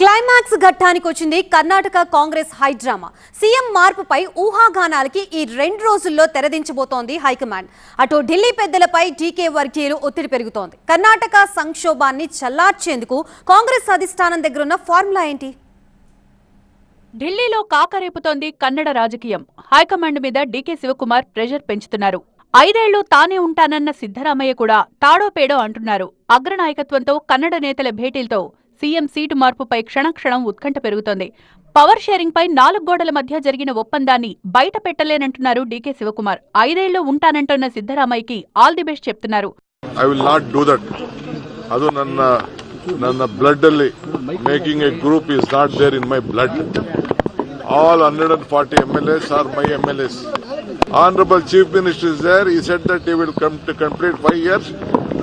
Climax ఘట్టానికి వచ్చింది Karnataka Congress high drama. CM మార్పుపై ఊహాగానాలకి ఈ రెండు రోజుల్లో తెరదించబోతోంది హైకమాండ్. అటు ఢిల్లీ పెద్దలపై డీకే వర్గీయులు ఒత్తిడి పెరుగుతోంది. కర్ణాటక సంక్షోభాన్ని చల్లార్చేందుకు కాంగ్రెస్ అధిష్టానం దగ్గరున్న ఫార్ములా ఏంటి? ఢిల్లీలో కాకరేపుతోంది కన్నడ రాజకీయం. హైకమాండ్ మీద డీకే శివకుమార్ ప్రెషర్ పెంచుతున్నారు. ఐదేళ్ళు తానే ఉంటానన్న సిద్ధరామయ్య కూడా తాడో పేడో అంటున్నారు. అగ్రనాయకత్వంతో కన్నడ నేతల భేటీలతో సీఎం సీటు మార్పుపై క్షణక్షణం ఉత్కంఠ పెరుగుతోంది పవర్ షేరింగ్ పై నాలుగు గోడల మధ్య జరిగిన ఒప్పందాన్ని బయట పెట్టలేనంటున్నారు డీకే శివకుమార్ ఐదేళ్లు ఉంటానంటున్న సిద్ధరామయ్యకి ఆల్ ది బెస్ట్ చెప్తున్నారు I will not do that ಅದು ನನ್ನ ನನ್ನ ಬ್ಲಡ್ ಅಲ್ಲಿ making a group is not there in my blood all hundred and forty M L S R my M L S Honorable Chief Minister is there. He said that he will come to complete five years.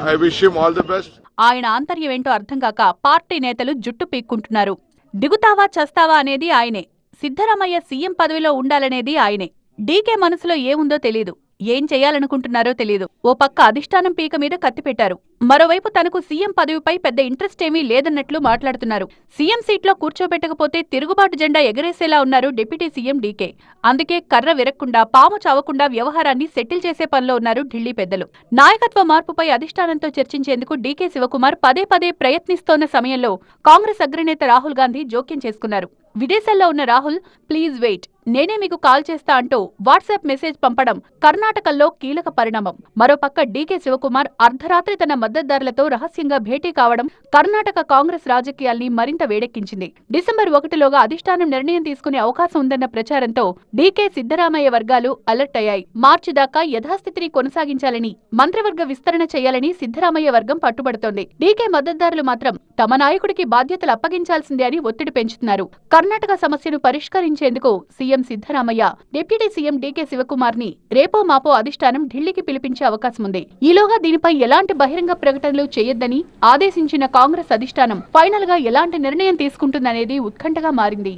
I wish him all the best. ఆయన ఆంతర్యం ఏంటో అర్థం కాక party నేతలు జుట్టు పీక్కుంటున్నారు దిగుతావా చస్తావా అనేది ఆయనే Siddaramaiah CM పదవిలో ఉండాలనేది ఆయనే డీకే మనసులో ఏముందో తెలీదు ఏం చేయాలనుకుంటున్నారో తెలియదు ఓ పక్క అధిష్టానం పీక మీద కత్తి పెట్టారు. మరోవైపు తనకు సీఎం పదవిపై పెద్ద ఇంట్రెస్ట్ ఏమీ లేదన్నట్లు మాట్లాడుతున్నారు. సీఎం సీట్లో కూర్చోబెట్టకపోతే తిరుగుబాటు జెండా ఎగరేసేలా ఉన్నారు డిప్యూటీ సీఎం డీకే. అందుకే కర్ర విరక్కుండా పాము చావకుండా వ్యవహారాన్ని సెటిల్ చేసే పనిలో ఉన్నారు ఢిల్లీ పెద్దలు. నాయకత్వ మార్పుపై అధిష్టానంతో చర్చించేందుకు డీకే శివకుమార్ పదే పదే ప్రయత్నిస్తోన్న సమయంలో కాంగ్రెస్ అగ్రనేత రాహుల్ గాంధీ జోక్యం చేసుకున్నారు. విదేశాల్లో ఉన్న రాహుల్ ప్లీజ్ వెయిట్ నేనే మీకు కాల్ చేస్తా అంటూ వాట్సాప్ మెసేజ్ పంపడం కర్ణాటకల్లో కీలక పరిణామం. మరోపక్క డీకే శివకుమార్ అర్ధరాత్రి తన మద్దతుదారులతో రహస్యంగా భేటీ కావడం కర్ణాటక కాంగ్రెస్ రాజకీయాల్ని మరింత వేడెక్కించింది. డిసెంబర్ ఒకటిలోగా అధిష్టానం నిర్ణయం తీసుకునే అవకాశం ఉందన్న ప్రచారంతో డీకే సిద్ధరామయ్య వర్గాలు అలర్ట్ అయ్యాయి. మార్చి దాకా యథాస్థితిని కొనసాగించాలని మంత్రివర్గ విస్తరణ చేయాలని సిద్ధరామయ్య వర్గం పట్టుబడుతోంది. డీకే మద్దతుదారులు మాత్రం తమ నాయకుడికి బాధ్యతలు అప్పగించాల్సిందే అని ఒత్తిడి పెంచుతున్నారు. కర్ణాటక సమస్యను పరిష్కరించేందుకు CM Siddaramaiah deputy CM DK శివకుమార్ని రేపో మాపో అధిష్టానం ఢిల్లీకి పిలిపించే అవకాశం ఉంది ఈలోగా దీనిపై ఎలాంటి బహిరంగ ప్రకటనలు చేయొద్దని ఆదేశించిన కాంగ్రెస్ అధిష్టానం ఫైనల్గా ఎలాంటి నిర్ణయం తీసుకుంటుందనేది ఉత్కంఠగా మారింది.